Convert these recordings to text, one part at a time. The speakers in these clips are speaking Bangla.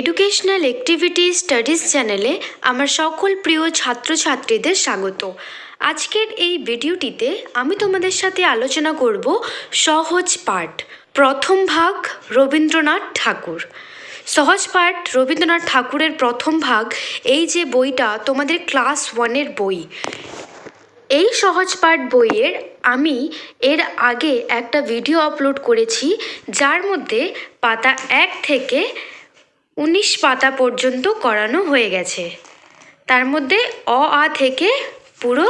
এডুকেশনাল অ্যাক্টিভিটি স্টাডিজ চ্যানেলে আমার সকল প্রিয় ছাত্রছাত্রীদের স্বাগত। আজকের এই ভিডিওটিতে আমি তোমাদের সাথে আলোচনা করব সহজ পাঠ, প্রথম ভাগ রবীন্দ্রনাথ ঠাকুর। সহজ পাঠ রবীন্দ্রনাথ ঠাকুরের প্রথম ভাগ, এই যে বইটা তোমাদের ক্লাস ওয়ানের বই। এই সহজ পাঠ বইয়ের আমি এর আগে একটা ভিডিও আপলোড করেছি, যার মধ্যে পাতা এক থেকে উনিশ পাতা পর্যন্ত করানো হয়ে গেছে। তার মধ্যে অ, আ থেকে পুরো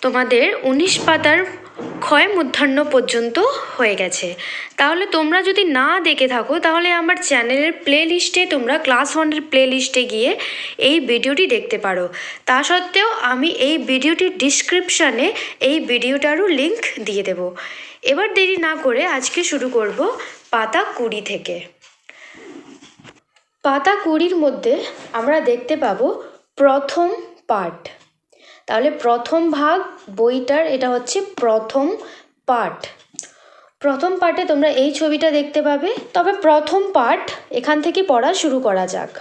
তোমাদের উনিশ পাতার ক্ষয় মূর্ধন্য পর্যন্ত হয়ে গেছে। তাহলে তোমরা যদি না দেখে থাকো, তাহলে আমার চ্যানেলের প্লে লিস্টে তোমরা ক্লাস ওয়ানের প্লে লিস্টে গিয়ে এই ভিডিওটি দেখতে পারো। তা সত্ত্বেও আমি এই ভিডিওটির ডিসক্রিপশানে এই ভিডিওটারও লিংক দিয়ে দেব। এবার দেরি না করে আজকে শুরু করব পাতা কুড়ি থেকে। পাতা কুড়ির মধ্যে আমরা দেখতে পাবো প্রথম পাঠ। তাহলে প্রথম ভাগ বইটার এটা হচ্ছে প্রথম পাঠ। প্রথম পাঠে তোমরা এই ছবিটা দেখতে পাবে, তবে প্রথম পাঠ এখান থেকে পড়া শুরু করা যাক।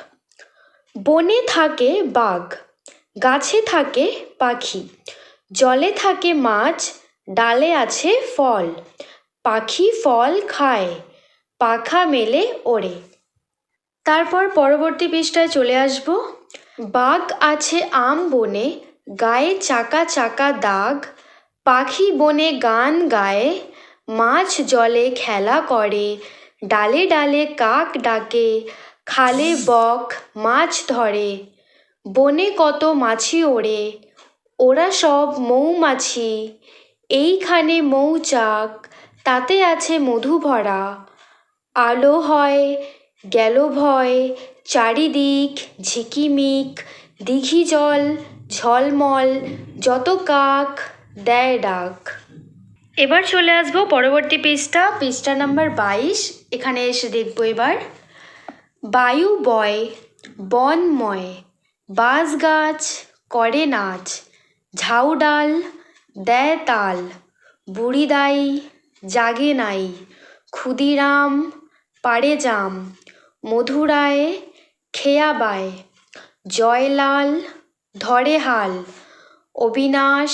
বনে থাকে বাঘ, গাছে থাকে পাখি, জলে থাকে মাছ, ডালে আছে ফল, পাখি ফল খায়, পাখা মেলে ওড়ে। তারপর পরবর্তী পৃষ্ঠায় চলে আসব। বাঘ আছে আম বনে, গায়ে চাকা চাকা দাগ, পাখি বনে গান গায়, মাছ জলে খেলা করে, ডালে ডালে কাক ডাকে, খালে বক মাছ ধরে, বনে কত মাছি ওড়ে, ওরা সব মৌমাছি, এইখানে মৌচাক, তাতে আছে মধু ভরা আলো হয় গেল ভয়, চারিদিক ঝিকিমিক, দিঘি জল, ঝলমল, যত কাক, দেয় ডাক। এবার চলে আসব পরবর্তী পৃষ্ঠা পৃষ্ঠা নাম্বার বাইশ। এখানে এসে দেখব এবার। বায়ু বয় বনময় বাঁশ গাছ করে নাচ ঝাউডাল দেয় তাল বুড়িদাই জাগে নাই, ক্ষুদিরাম, পাড়ে জাম। মধুরায় খেয়া বায়, জয়লাল ধরে হাল, অবিনাশ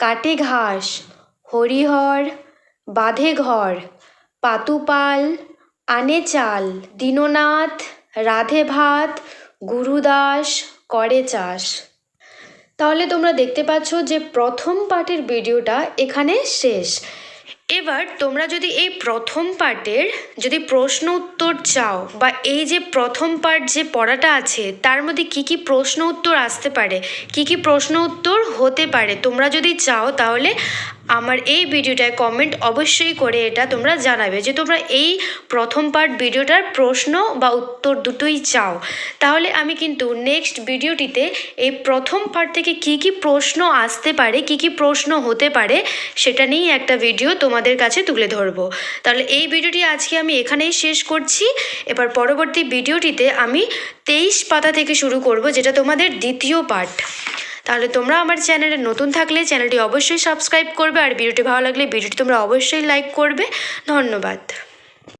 কাটে ঘাস, হরিহর বাঁধে ঘর, পাতুপাল আনে চাল, দীননাথ রাধে ভাত, গুরুদাস করে চাষ। তাহলে তোমরা দেখতে পাচ্ছ যে প্রথম পার্টের ভিডিওটা এখানে শেষ। এবার তোমরা যদি এই প্রথম পার্টের যদি প্রশ্ন উত্তর চাও বা এই যে প্রথম পার্ট যে পড়াটা আছে, তার মধ্যে কি কি প্রশ্ন উত্তর আসতে পারে, কি কি প্রশ্ন উত্তর হতে পারে, তোমরা যদি চাও তাহলে আমার এই ভিডিওটায় কমেন্ট অবশ্যই করে এটা তোমরা জানাবে যে তোমরা এই প্রথম পার্ট ভিডিওটার প্রশ্ন বা উত্তর দুটোই চাও। তাহলে আমি কিন্তু নেক্সট ভিডিওটিতে এই প্রথম পার্ট থেকে কি কি প্রশ্ন আসতে পারে, কি কি প্রশ্ন হতে পারে, সেটা নিয়েই একটা ভিডিও তোমাদের কাছে তুলে ধরবো। তাহলে এই ভিডিওটি আজকে আমি এখানেই শেষ করছি। এবার পরবর্তী ভিডিওটিতে আমি তেইশ পাতা থেকে শুরু করব, যেটা তোমাদের দ্বিতীয় পার্ট তাহলে তোমরা আমার চ্যানেলে নতুন থাকলে চ্যানেলটি অবশ্যই সাবস্ক্রাইব করবে আর ভিডিওটি ভালো লাগলে ভিডিওটি তোমরা অবশ্যই লাইক করবে। ধন্যবাদ।